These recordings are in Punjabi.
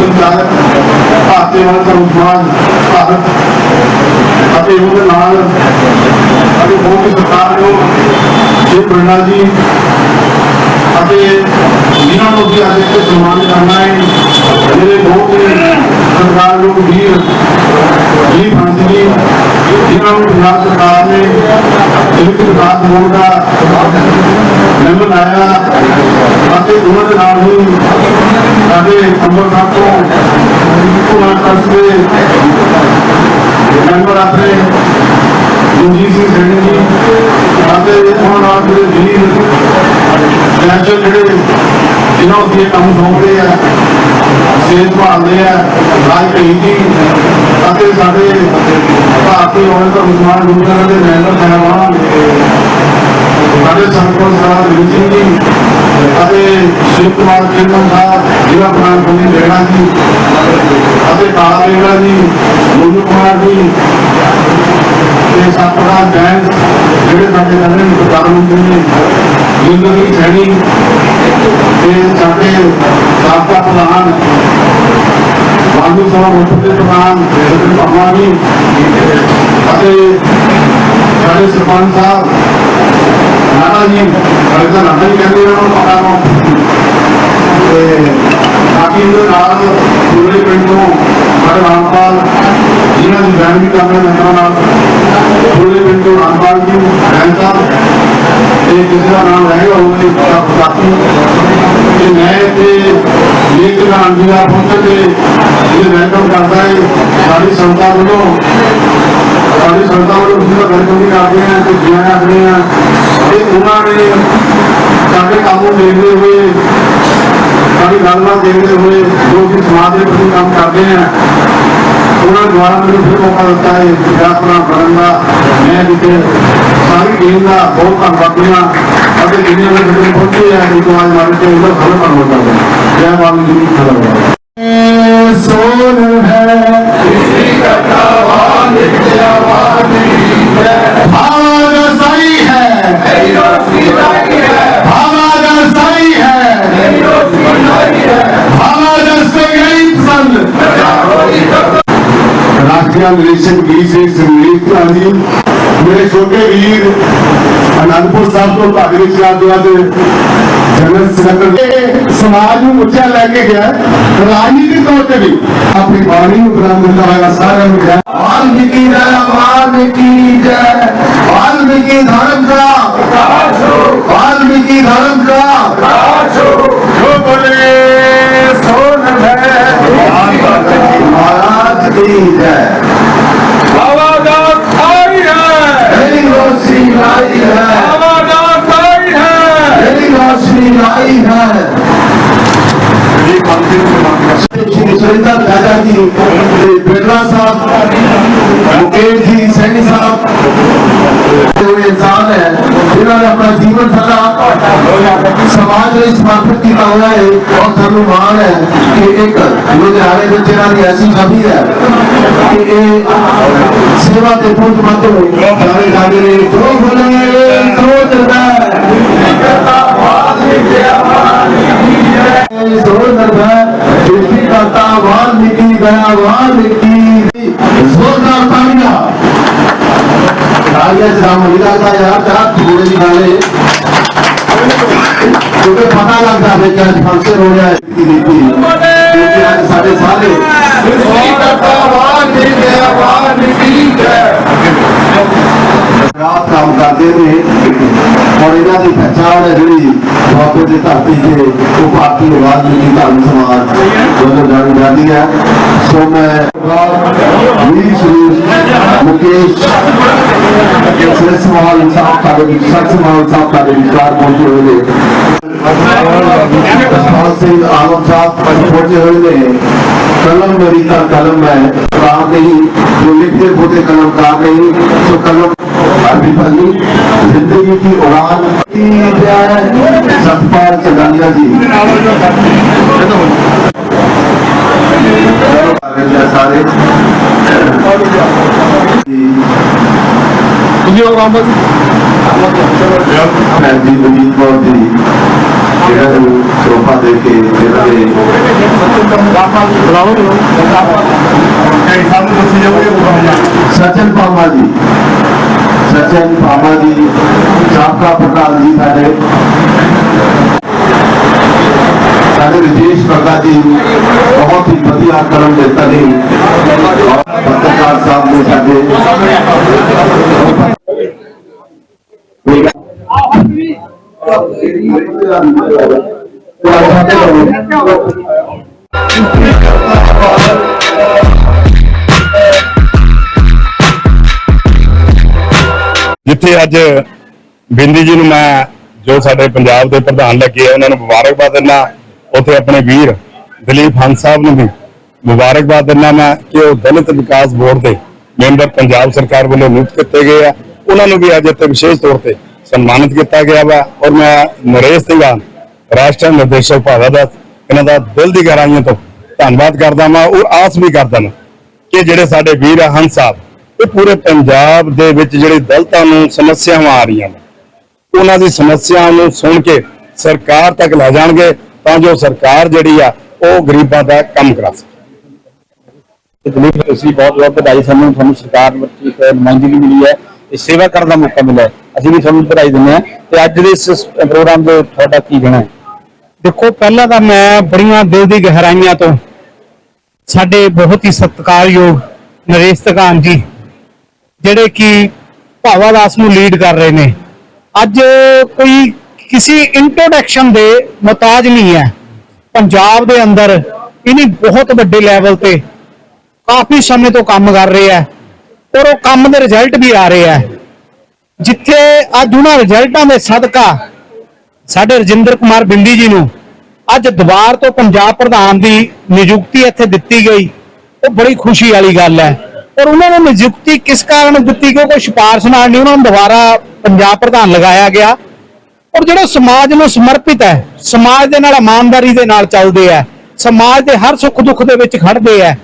ਵਿਚਾਰਕ ਭਾਰਤੀ ਵਾਲਾ ਧਰਮ ਭਾਰਤ ਅਤੇ ਉਹਦੇ ਨਾਲ ਅਤੇ ਬਹੁਤ ਹੀ ਸਰਕਾਰ ਨੂੰ ਸ਼੍ਰੀ ਪ੍ਰਣਾ ਜੀ ਅਤੇ ਜਿਨ੍ਹਾਂ ਨੂੰ ਵੀ ਅੱਜ ਇੱਥੇ ਸਨਮਾਨ ਕਰਨਾ ਹੈ, ਮੇਰੇ ਬਹੁਤ ਹੀ ਸਰਕਾਰ ਨੂੰ ਵੀਰ ਜੀ ਫਾਂਸੀ ਜੀ, ਜਿਨ੍ਹਾਂ ਨੂੰ ਪੰਜਾਬ ਸਰਕਾਰ ਨੇ ਇੱਕ ਵਿਕਾਸ ਬੋਰਡ ਦਾ ਮੈਂਬਰ ਬਣਾਇਆ। ਅਤੇ ਉਹਨਾਂ ਦੇ ਨਾਲ ਹੀ ਸਾਡੇ ਅੰਮ੍ਰਿਤਸਰ ਤੋਂ ਉਹਨਾਂ ਟਰਸਟ ਮੈਂਬਰ ਆਪਣੇ ਮਨਜੀਤ ਸਿੰਘ ਸੈਣੀ ਜੀ ਅਤੇ ਉਹਨਾਂ ਨਾਲ ਜਿਹੜੇ ਵੀਰ ਨੈਚੁਰਲ ਜਿਹੜੇ ਜਿਨ੍ਹਾਂ ਨੂੰ ਕੰਮ ਸੌਂਪਦੇ ਆ, ਸਿਹਤ ਭਾਲਦੇ ਆ, ਰਾਜ ਕਹੀ ਜੀ ਅਤੇ ਸਾਡੇ ਭਾਰਤੀ ਔਰਤ ਮੁਸਲਮਾਨ ਗੁਰਦੁਆਰਾ ਦੇ ਮੈਂਬਰ ਸਾਹਿਬਾਨ ਸਾਡੇ ਸੰਤੋਸ਼ ਸਾਹਿਬ ਵੀਰ ਸਿੰਘ ਜੀ ਅਤੇ ਸ਼ਿਵ ਕੁਮਾਰ ਕਿੰਨਮ ਸਾਹਿਬ ਜ਼ਿਲ੍ਹਾ ਪ੍ਰਧਾਨ ਗੁਰਨੀ ਰੇਣਾ ਜੀ ਅਤੇ ਕਾਲਾ ਰੇਣਾ ਜੀ ਮੋਨੂ ਕੁਮਾਰ ਜੀ ਤੇ ਸਤਪਾਲ ਜੈਨ ਜਿਹੜੇ ਸਾਡੇ ਨਵੇਂ ਪ੍ਰਧਾਨ ਮੰਤਰੀ ਨੇ ਜਿੰਦਰ ਦੀ ਸੈਣੀ ਤੇ ਸਾਡੇ ਸਾਬਕਾ ਪ੍ਰਧਾਨ ਬਾਬੂ ਸਾਹਿਬ ਮੁਖਤ ਦੇ ਪ੍ਰਧਾਨ ਸਤਿ ਭਗਵਾਨ ਜੀ, ਅਤੇ ਸਾਡੇ ਸਰਪੰਚ ਸਾਹਿਬ ਨਾਨਾ ਜੀ ਅਰਜਨ ਨਾਨਾ ਜੀ ਕਹਿੰਦੇ ਉਹਨਾਂ ਨੂੰ ਪਤਾ ਨੂੰ ਤੇ ਬਾਕੀ ਦੇ ਨਾਲ ਪੂਰੇ ਪਿੰਡ ਤੋਂ ਸਾਡੇ ਰਾਮਪਾਲ, ਜਿਨ੍ਹਾਂ ਦੀ ਬੈਨ ਵੀ ਕਰਨੇ ਮੈਂਬਰਾਂ ਨਾਲ, ਪੂਰੇ ਪਿੰਡ ਤੋਂ ਰਾਮਪਾਲ ਜੀ ਬੈਨ ਸਾਹਿਬ, ਤੇ ਕਿਸੇ ਦਾ ਨਾਮ ਰਹਿ ਗਿਆ ਉਹਨੇ ਪਤਾ ਸਾਥੀ ਤੇ ਮੈਂ ਤੇ ਲੇਖ ਨਾਮ ਜੀ ਦਾ ਪਹੁੰਚ ਕੇ ਇਹ ਵੈਲਕਮ ਕਰਦਾ ਹੈ ਸਾਡੀ ਸੰਸਥਾ ਵੱਲੋਂ ਸਾਡੀ ਸੰਗਤਾਂ ਵੱਲੋਂ ਤੁਸੀਂ ਵੈਲਕਮ ਵੀ ਕਰਦੇ ਹਾਂ ਤੇ ਜਿਵੇਂ ਆਖਦੇ ਹਾਂ ਤੇ ਉਹਨਾਂ ਨੇ ਸਾਡੇ ਕੰਮ ਨੂੰ ਦੇਖਦੇ ਹੋਏ, ਸਾਡੀ ਗੱਲਬਾਤ ਦੇਖਦੇ ਹੋਏ ਜੋ ਕਿ ਸਮਾਜ ਦੇ ਪ੍ਰਤੀ ਕੰਮ ਕਰਦੇ ਆ, ਉਹਨਾਂ ਦੁਆਰਾ ਮੈਨੂੰ ਫਿਰ ਮੌਕਾ ਦਿੱਤਾ ਹੈ ਵਿਆਸਪੁਰਾ ਬਣਨ ਦਾ। ਮੈਂ ਜਿੱਥੇ ਸਾਰੀ ਟੀਮ ਦਾ ਬਹੁਤ ਧੰਨਵਾਦੀ ਹਾਂ ਅਤੇ ਜਿੰਨੇ ਵੀ ਜਿਹੜੇ ਪਹੁੰਚੇ ਆ ਇਹ ਦੁਆਜ ਮਾਰੇ ਤੇ ਉਹਦਾ ਸਾਰੇ ਧੰਨਵਾਦ ਕਰਦੇ ਹਾਂ। ਜੈ ਮਾਤਾ ਜੀ ਕੀ ਖਬਰ ਸੋਨ ਹੈ ਰਾਸ਼ਟਰੀ ਨਿਰੀਖਕ ਵੀ ਸੇ ਸੰਗੀਤ ਜੀ ਮੇਰੇ ਛੋਟੇ ਵੀਰ ਅਨੰਦਪੁਰ ਸਾਹਿਬ ਤੋਂ ਭਾਗਰੀ ਸ਼ਾਹ ਦੁਆ ਦੇ ਜਨਰਲ ਸਕੱਤਰ ਸਮਾਜ ਨੂੰ ਉੱਚਾ ਲੈ ਕੇ ਗਿਆ ਰਾਜਨੀਤਿਕ ਤੌਰ ਤੇ ਵੀ ਆਪਣੀ ਬਾਣੀ ਨੂੰ ਬੁਲੰਦ ਕਰਦਾ ਹੋਇਆ ਸਾਰਿਆਂ ਨੂੰ ਜੈ ਵਾਲਮੀਕੀ ਜੈ ਵਾਲਮੀਕੀ ਜੈ। ਵਾਲਮੀਕੀ ਧਰਮ ਦਾ। ਪ੍ਰਕਾਸ਼ ਹੋ ਵਾਲਮੀਕੀ ਧਰਮ ਦਾ। ਪ੍ਰਕਾਸ਼ ਹੋ ਜੋ ਬੋਲੇ ਸੋ ਸ਼੍ਰੀ ਸੁਰਿੰਦਰ ਦਾਦਾ ਜੀ ਤੇ ਬਿਰਲਾ ਸਾਹਿਬ ਮੁਕੇਸ਼ ਜੀ ਸੈਣੀ ਸਾਹਿਬ ਜੋ ਇਨਸਾਨ ਹੈ ਜਿਨ੍ਹਾਂ ਨੇ ਆਪਣਾ ਜੀਵਨ ਸਾਰਾ ਸਮਾਜ ਲਈ ਸਮਰਪਿਤ ਕੀਤਾ ਹੋਇਆ ਹੈ ਔਰ ਸਾਨੂੰ ਮਾਣ ਹੈ ਕਿ ਇੱਕ ਲੁਧਿਆਣੇ ਵਿੱਚ ਇਹਨਾਂ ਦੀ ਐਸੀ ਛਵੀ ਹੈ ਕਿ ਇਹ ਸੇਵਾ ਦੇ ਪੁੱਤ ਮਤ ਜਾਣੇ ਜਾਂਦੇ ਨੇ ਜੋ ਬੋਲੇ ਸੋ ਜਰਦਾ ਜ਼ੋਰ ਦਰਦਾ ਸ੍ਰਿਸ਼ਟੀ ਕਰਤਾ ਵਾਲਮੀਕੀ ਗਿਆ ਵਾਲਮੀਕੀ ਜ਼ੋਰਦਾਰ ਤਾਲੀਆਂ ਤਾਲੀਆਂ ਚ ਰਾਮ ਲੀਲਾ ਦਾ ਯਾਰ ਚਾਹ ਥੋੜੇ ਦੀ ਗਾਲੇ ਕਿਉਂਕਿ ਪਤਾ ਲੱਗਦਾ ਹੈ ਕਿ ਅੱਜ ਫੰਕਸ਼ਨ ਹੋ ਰਿਹਾ ਹੈ ਕਿ ਨੀਤੀ ਕਿਉਂਕਿ ਅੱਜ ਸਾਡੇ ਸਾਰੇ ਸ੍ਰਿਸ਼ਟੀ ਕਰਤਾ ਕੰਮ ਕਰਦੇ ਨੇ। ਔਰ ਇਹਨਾਂ ਦੀ ਪਛਾਣ ਹੈ ਜਿਹੜੀ ਬਾਪੂ ਦੀ ਧਰਤੀ ਤੇ, ਉਹ ਭਾਰਤੀ ਆਵਾਜ਼ ਦੀ ਧਰਮ ਸਮਾਜ। دیا۔ تو میں مکیش سرس محل صاحب کا بھی سرس محل صاحب کا بھی کار پہنچے ہوئے تھے۔ اسفال سنگھ آلم صاحب پہنچے ہوئے تھے۔ کلم میری کا کلم ہے کہاں نہیں، جو لکھتے بوتے کلم کہاں نہیں، تو کلم عربی پہلی زندگی کی اڑان ستپال سدانیہ جی سچن پاما جی سچن پاما جی سابقہ پرکاش جی سارے ਸਾਡੇ ਰਜੇਸ਼ ਪ੍ਰਧਾਨ ਜੀ ਬਹੁਤ ਹੀ ਵਧੀਆ ਕਰਮ ਦਿੱਤਾ ਨੇ ਪੱਤਰਕਾਰ ਸਾਹਿਬ ਨੇ ਸਾਡੇ ਜਿੱਥੇ ਅੱਜ ਬਿੰਦੀ ਜੀ ਨੂੰ ਮੈਂ ਜੋ ਸਾਡੇ ਪੰਜਾਬ ਦੇ ਪ੍ਰਧਾਨ ਲੱਗੇ ਆ ਉਹਨਾਂ ਨੂੰ ਮੁਬਾਰਕਬਾਦ ਦਿੰਦਾ। ਉੱਥੇ ਆਪਣੇ ਵੀਰ ਦਲੀਪ ਹੰਸ ਸਾਹਿਬ ਨੂੰ ਵੀ ਮੁਬਾਰਕਬਾਦ ਦਿੰਦਾ ਮੈਂ ਕਿ ਉਹ ਦਲਿਤ ਵਿਕਾਸ ਬੋਰਡ ਦੇ ਮੈਂਬਰ ਪੰਜਾਬ ਸਰਕਾਰ ਵੱਲੋਂ ਨਿਯੁਕਤ ਕੀਤੇ ਗਏ ਆ। ਉਹਨਾਂ ਨੂੰ ਵੀ ਅੱਜ ਇੱਥੇ ਵਿਸ਼ੇਸ਼ ਤੌਰ ਤੇ ਸਨਮਾਨਿਤ ਕੀਤਾ ਗਿਆ ਵਾ। ਔਰ ਮੈਂ ਨਰੇਸ਼ ਸਿੰਘਾਂ ਰਾਸ਼ਟਰ ਨਿਰਦੇਸ਼ਕ ਭਾਵਾ ਦਾ ਇਹਨਾਂ ਦਾ ਦਿਲ ਦੀ ਗਹਿਰਾਈਆਂ ਤੋਂ ਧੰਨਵਾਦ ਕਰਦਾ ਮੈਂ ਔਰ ਆਸ ਵੀ ਕਰਦਾ ਮੈਂ ਕਿ ਜਿਹੜੇ ਸਾਡੇ ਵੀਰ ਆ ਹੰਸ ਸਾਹਿਬ, ਇਹ ਪੂਰੇ ਪੰਜਾਬ ਦੇ ਵਿੱਚ ਜਿਹੜੇ ਦਲਤਾਂ ਨੂੰ ਸਮੱਸਿਆਵਾਂ ਆ ਰਹੀਆਂ ਨੇ। ਉਹਨਾਂ ਦੀ ਸਮੱਸਿਆਵਾਂ ਨੂੰ ਸੁਣ ਕੇ ਸਰਕਾਰ ਤੱਕ ਲੈ ਜਾਣਗੇ। ਤਾਂ ਜੋ ਸਰਕਾਰ ਜਿਹੜੀ ਆ, ਉਹ ਗਰੀਬਾਂ ਦਾ ਕੰਮ ਕਰਾ ਸਕੇ। ਦਲੀਪ ਤੁਸੀਂ ਬਹੁਤ ਬਹੁਤ ਵਧਾਈ ਸਾਨੂੰ, ਤੁਹਾਨੂੰ ਸਰਕਾਰ ਵਿੱਚ ਨੁਮਾਇੰਦਗੀ ਮਿਲੀ ਹੈ ਤੇ ਸੇਵਾ ਕਰਨ ਦਾ ਮੌਕਾ ਮਿਲਿਆ ਅਸੀਂ ਵੀ ਤੁਹਾਨੂੰ ਵਧਾਈ ਦਿੰਦੇ ਹਾਂ ਤੇ ਅੱਜ ਦੇ ਇਸ ਪ੍ਰੋਗਰਾਮ ਦੇ ਤੁਹਾਡਾ ਕੀ ਕਹਿਣਾ ਹੈ? ਦੇਖੋ, ਪਹਿਲਾਂ ਤਾਂ ਮੈਂ ਬੜੀਆਂ ਦਿਲ ਦੀ ਗਹਿਰਾਈਆਂ ਤੋਂ ਸਾਡੇ ਬਹੁਤ ਹੀ ਸਤਿਕਾਰਯੋਗ ਨਰੇਸ਼ ਤਕਾਨ ਜੀ, ਜਿਹੜੇ ਕਿ ਭਾਵਾ ਦਾਸ ਨੂੰ ਲੀਡ ਕਰ ਰਹੇ ਨੇ। ਅੱਜ ਕੋਈ ਕਿਸੇ ਇੰਟਰੋਡਕਸ਼ਨ ਦੇ ਮੁਤਾਜ ਨਹੀਂ ਹੈ। ਪੰਜਾਬ ਦੇ ਅੰਦਰ ਇਨੀ ਬਹੁਤ ਵੱਡੇ ਲੈਵਲ ਤੇ ਕਾਫੀ ਸਮੇਂ ਤੋਂ ਕੰਮ ਕਰ ਰਹੇ ਹੈ ਔਰ ਉਹ ਕੰਮ ਦੇ ਰਿਜ਼ਲਟ ਵੀ ਆ ਰਹੇ ਹੈ। ਜਿੱਥੇ ਅੱਜ ਉਹਨਾਂ ਰਿਜ਼ਲਟਾਂ ਦੇ ਸਦਕਾ ਸਾਡੇ ਰਜਿੰਦਰ ਕੁਮਾਰ ਬਿੰਦੀ ਜੀ ਨੂੰ ਅੱਜ ਦੁਬਾਰ ਤੋਂ ਪੰਜਾਬ ਪ੍ਰਧਾਨ ਦੀ ਨਿਯੁਕਤੀ ਇੱਥੇ ਦਿੱਤੀ ਗਈ, ਉਹ ਬੜੀ ਖੁਸ਼ੀ ਵਾਲੀ ਗੱਲ ਹੈ। ਔਰ ਉਹਨਾਂ ਨੂੰ ਨਿਯੁਕਤੀ ਕਿਸ ਕਾਰਨ ਦਿੱਤੀ ਗਈ? ਕੋਈ ਸਿਫਾਰਿਸ਼ ਨਾਲ ਨਹੀਂ, ਉਹਨਾਂ ਨੂੰ ਦੁਬਾਰਾ ਪੰਜਾਬ ਪ੍ਰਧਾਨ ਲਗਾਇਆ ਗਿਆ। ਔਰ ਜਿਹੜਾ ਸਮਾਜ ਨੂੰ ਸਮਰਪਿਤ ਹੈ, ਸਮਾਜ ਦੇ ਨਾਲ ਇਮਾਨਦਾਰੀ ਦੇ ਨਾਲ ਚੱਲਦੇ ਆ, ਸਮਾਜ ਦੇ ਹਰ ਸੁੱਖ ਦੁੱਖ ਦੇ ਵਿੱਚ ਖੜਦੇ ਆ,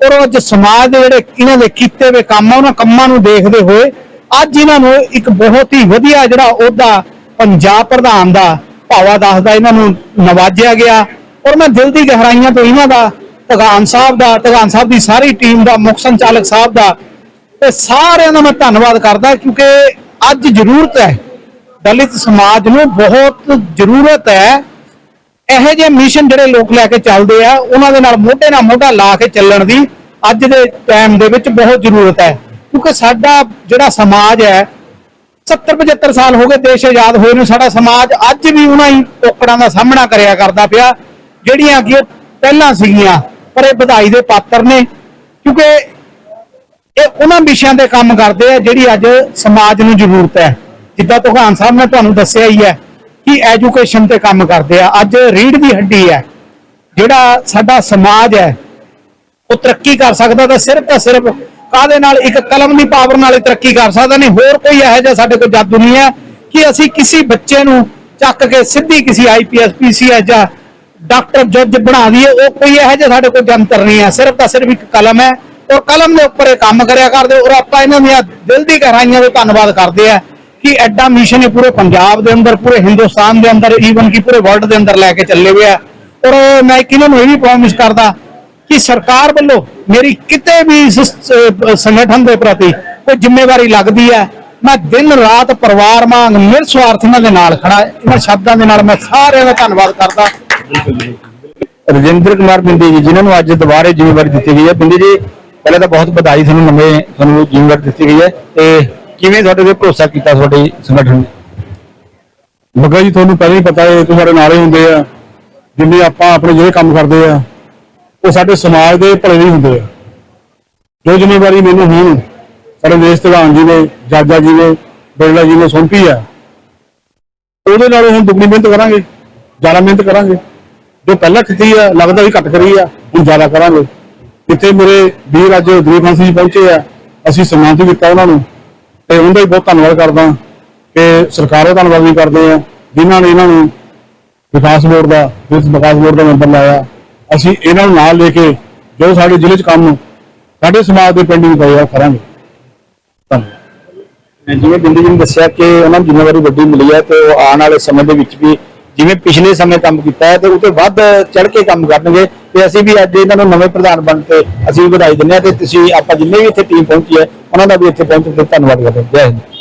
ਔਰ ਉਹ ਅੱਜ ਸਮਾਜ ਦੇ ਜਿਹੜੇ ਇਹਨਾਂ ਦੇ ਕੀਤੇ ਹੋਏ ਕੰਮ ਉਹਨਾਂ ਕੰਮਾਂ ਨੂੰ ਦੇਖਦੇ ਹੋਏ ਅੱਜ ਇਹਨਾਂ ਨੂੰ ਇੱਕ ਬਹੁਤ ਹੀ ਵਧੀਆ ਜਿਹੜਾ ਅਹੁਦਾ ਪੰਜਾਬ ਪ੍ਰਧਾਨ ਦਾ ਭਾਵਾ ਦਾਸ ਦਾ ਇਹਨਾਂ ਨੂੰ ਨਵਾਜਿਆ ਗਿਆ। ਔਰ ਮੈਂ ਦਿਲ ਦੀ ਗਹਿਰਾਈਆਂ ਤੋਂ ਇਹਨਾਂ ਦਾ ਧਗਾਨ ਸਾਹਿਬ ਦਾ ਧਗਾਨ ਸਾਹਿਬ ਦੀ ਸਾਰੀ ਟੀਮ ਦਾ, ਮੁੱਖ ਸੰਚਾਲਕ ਸਾਹਿਬ ਦਾ, ਤੇ ਸਾਰਿਆਂ ਦਾ ਮੈਂ ਧੰਨਵਾਦ ਕਰਦਾ, ਕਿਉਂਕਿ ਅੱਜ ਜ਼ਰੂਰਤ ਹੈ ਦਲਿਤ ਸਮਾਜ ਨੂੰ ਬਹੁਤ ਜ਼ਰੂਰਤ ਹੈ। ਇਹੋ ਜਿਹੇ ਮਿਸ਼ਨ ਜਿਹੜੇ ਲੋਕ ਲੈ ਕੇ ਚੱਲਦੇ ਆ, ਉਹਨਾਂ ਦੇ ਨਾਲ ਮੋਢੇ ਨਾਲ ਮੋਢਾ ਲਾ ਕੇ ਚੱਲਣ ਦੀ ਅੱਜ ਦੇ ਟਾਈਮ ਦੇ ਵਿੱਚ ਬਹੁਤ ਜ਼ਰੂਰਤ ਹੈ। ਕਿਉਂਕਿ ਸਾਡਾ ਜਿਹੜਾ ਸਮਾਜ ਹੈ 70 75 ਸਾਲ ਹੋ ਗਏ ਦੇਸ਼ ਆਜ਼ਾਦ ਹੋਏ ਨੂੰ, ਸਾਡਾ ਸਮਾਜ ਅੱਜ ਵੀ ਉਹਨਾਂ ਹੀ ਔਕੜਾਂ ਦਾ ਸਾਹਮਣਾ ਕਰਿਆ ਕਰਦਾ ਪਿਆ, ਜਿਹੜੀਆਂ ਕਿ ਪਹਿਲਾਂ ਸੀਗੀਆਂ, ਪਰ ਇਹ ਵਧਾਈ ਦੇ ਪਾਤਰ ਨੇ। ਕਿਉਂਕਿ ਇਹ ਉਹਨਾਂ ਵਿਸ਼ਿਆਂ ਤੇ ਕੰਮ ਕਰਦੇ ਆ, ਜਿਹੜੀ ਅੱਜ ਸਮਾਜ ਨੂੰ ਜ਼ਰੂਰਤ ਹੈ। ਜਿੱਦਾਂ ਤੁਹਾਨ ਸਾਹਿਬ ਨੇ ਤੁਹਾਨੂੰ ਦੱਸਿਆ ਹੀ ਹੈ ਕਿ ਐਜੂਕੇਸ਼ਨ ਤੇ ਕੰਮ ਕਰਦੇ ਆ। ਅੱਜ ਰੀੜ ਦੀ ਹੱਡੀ ਹੈ, ਜਿਹੜਾ ਸਾਡਾ ਸਮਾਜ ਹੈ, ਉਹ ਤਰੱਕੀ ਕਰ ਸਕਦਾ ਤਾਂ ਸਿਰਫ ਤਾਂ ਸਿਰਫ ਕਾਦੇ ਨਾਲ? ਇੱਕ ਕਲਮ ਦੀ ਪਾਵਰ ਨਾਲ ਹੀ ਤਰੱਕੀ ਕਰ ਸਕਦਾ ਨਹੀਂ। ਹੋਰ ਕੋਈ ਇਹੋ ਜਿਹਾ ਸਾਡੇ ਕੋਲ ਜਾਦੂ ਨਹੀਂ ਹੈ ਕਿ ਅਸੀਂ ਕਿਸੇ ਬੱਚੇ ਨੂੰ ਚੱਕ ਕੇ ਸਿੱਧੀ ਕਿਸੇ ਆਈਪੀਐਸ ਪੀਸੀਐਸ ਜਾਂ ਡਾਕਟਰ ਜੱਜ ਬਣਾ ਦਈਏ, ਉਹ ਕੋਈ ਇਹੋ ਜਿਹਾ ਸਾਡੇ ਕੋਲ ਜੰਤਰ ਨਹੀਂ ਹੈ। ਸਿਰਫ ਤਾਂ ਸਿਰਫ ਇੱਕ ਕਲਮ ਹੈ ਔਰ ਕਲਮ ਦੇ ਉੱਪਰ ਇਹ ਕੰਮ ਕਰਿਆ ਕਰਦੇ ਔਰ ਆਪਾਂ ਇਹਨਾਂ ਦੀਆਂ ਦਿਲ ਦੀ ਗਹਿਰਾਈਆਂ ਦਾ ਧੰਨਵਾਦ ਕਰਦੇ ਆ ਕਿ ਐਡਾ ਮਿਸ਼ਨ ਇਹ ਪੂਰੇ ਪੰਜਾਬ ਦੇ ਅੰਦਰ, ਪੂਰੇ ਹਿੰਦੁਸਤਾਨ ਦੇ ਅੰਦਰ ਈਵਨ ਕਿ ਪੂਰੇ ਵਰਲਡ ਦੇ ਅੰਦਰ ਲੈ ਕੇ ਚੱਲੇ ਹੋਏ ਆ। ਔਰ ਮੈਂ ਇੱਕ ਨੂੰ ਇਹ ਵੀ ਪ੍ਰੋਮਿਸ ਕਰਦਾ ਕਿ ਸਰਕਾਰ ਵੱਲੋਂ ਮੇਰੀ ਕਿਤੇ ਵੀ ਇਸ ਸੰਗਠਨ ਦੇ ਪ੍ਰਤੀ ਕੋਈ ਜ਼ਿੰਮੇਵਾਰੀ ਲੱਗਦੀ ਹੈ, ਮੈਂ ਦਿਨ ਰਾਤ ਪਰਿਵਾਰ ਵਾਂਗ ਨਿਰਸਵਾਰਥ ਦੇ ਨਾਲ ਖੜਾ, ਇਹਨਾਂ ਸ਼ਬਦਾਂ ਦੇ ਨਾਲ ਮੈਂ ਸਾਰਿਆਂ ਦਾ ਧੰਨਵਾਦ ਕਰਦਾ। ਰਜਿੰਦਰ ਕੁਮਾਰ ਬਿੰਦੀ ਜੀ, ਜਿਨ੍ਹਾਂ ਨੂੰ ਅੱਜ ਦੁਬਾਰੇ ਜ਼ਿੰਮੇਵਾਰੀ ਦਿੱਤੀ ਗਈ ਹੈ। ਬਿੰਦੀ ਜੀ, ਪਹਿਲਾਂ ਤਾਂ ਬਹੁਤ ਵਧਾਈ ਤੁਹਾਨੂੰ ਨਵੇਂ, ਤੁਹਾਨੂੰ ਜ਼ਿੰਮੇਵਾਰੀ ਦਿੱਤੀ ਗਈ ਹੈ ਤੇ ਕਿਵੇਂ ਤੁਹਾਡੇ ਤੇ ਭਰੋਸਾ ਕੀਤਾ ਤੁਹਾਡੇ ਸੰਗਠਨ ਨੇ? ਬੱਗਾ ਜੀ, ਤੁਹਾਨੂੰ ਪਹਿਲਾਂ ਹੀ ਪਤਾ ਹੈ ਕਿ ਸਾਡੇ ਨਾਲੇ ਹੁੰਦੇ ਆ। ਜਿੰਨੇ ਆਪਾਂ ਆਪਣੇ ਜਿਹੜੇ ਕੰਮ ਕਰਦੇ ਆ, ਉਹ ਸਾਡੇ ਸਮਾਜ ਦੇ ਭਲੇ ਲਈ ਹੁੰਦੇ ਆ। ਜੋ ਜ਼ਿੰਮੇਵਾਰੀ ਮੈਨੂੰ ਹੁਣ ਸਾਡੇ ਦੇਸ਼ ਪ੍ਰਧਾਨ ਜੀ ਨੇ ਜਾਜਾ ਜੀ ਨੇ, ਬਿਰਲਾ ਜੀ ਨੇ ਸੌਂਪੀ ਆ, ਉਹਦੇ ਨਾਲ ਹੁਣ ਦੁੱਗਣੀ ਮਿਹਨਤ ਕਰਾਂਗੇ, ਜ਼ਿਆਦਾ ਮਿਹਨਤ ਕਰਾਂਗੇ। ਜੋ ਪਹਿਲਾਂ ਕੀਤੀ ਆ, ਲੱਗਦਾ ਵੀ ਘੱਟ ਕਰੀ ਆ, ਹੁਣ ਜ਼ਿਆਦਾ ਕਰਾਂਗੇ। ਜਿੱਥੇ ਮੇਰੇ ਵੀਰ ਅੱਜ ਦਲੀਪ ਹੰਸ ਜੀ ਪਹੁੰਚੇ ਆ, ਅਸੀਂ ਸਨਮਾਨਿਤ ਕੀਤਾ ਉਹਨਾਂ ਨੂੰ। ਤੇ ਉਹਦਾ ਵੀ ਬਹੁਤ ਧੰਨਵਾਦ ਕਰਦਾ ਕਿ ਸਰਕਾਰ ਦਾ ਧੰਨਵਾਦ ਵੀ ਕਰਦੇ ਆ ਜਿਨ੍ਹਾਂ ਨੇ ਇਹਨਾਂ ਨੂੰ ਵਿਕਾਸ ਬੋਰਡ ਦਾ ਵਿਕਾਸ ਵਿਕਾਸ ਬੋਰਡ ਦਾ ਮੈਂਬਰ ਲਾਇਆ। ਅਸੀਂ ਇਹਨਾਂ ਨੂੰ ਨਾਲ ਲੈ ਕੇ ਜੋ ਸਾਡੇ ਜ਼ਿਲ੍ਹੇ 'ਚ ਕੰਮ, ਸਾਡੇ ਸਮਾਜ ਦੇ ਪਿੰਡ ਪਏ ਆ ਕਰਾਂਗੇ। ਧੰਨਵਾਦ। ਜਿਵੇਂ ਬਿੰਦੀ ਜੀ ਨੇ ਦੱਸਿਆ ਕਿ ਉਹਨਾਂ ਨੂੰ ਜ਼ਿੰਮੇਵਾਰੀ ਵੱਡੀ ਮਿਲੀ ਹੈ ਤੇ ਉਹ ਆਉਣ ਵਾਲੇ ਸਮੇਂ ਦੇ ਵਿੱਚ ਵੀ ਜਿਵੇਂ ਪਿਛਲੇ ਸਮੇਂ ਕੰਮ ਕੀਤਾ ਹੈ ਤੇ ਉਹ ਤੋਂ ਵੱਧ ਚੜ ਕੇ ਕੰਮ ਕਰਨਗੇ ਤੇ ਅਸੀਂ ਵੀ ਅੱਜ ਇਹਨਾਂ ਨੂੰ ਨਵੇਂ ਪ੍ਰਧਾਨ ਬਣ ਕੇ ਅਸੀਂ ਵੀ ਵਧਾਈ ਦਿੰਦੇ ਹਾਂ ਤੇ ਤੁਸੀਂ ਆਪਾਂ ਜਿੰਨੇ ਵੀ ਇੱਥੇ ਟੀਮ ਪਹੁੰਚੀ ਹੈ, ਉਹਨਾਂ ਦਾ ਵੀ ਇੱਥੇ ਪਹੁੰਚਣ ਤੇ ਧੰਨਵਾਦ ਕਰਦੇ ਹਾਂ। ਜੈ ਹਿੰਦ।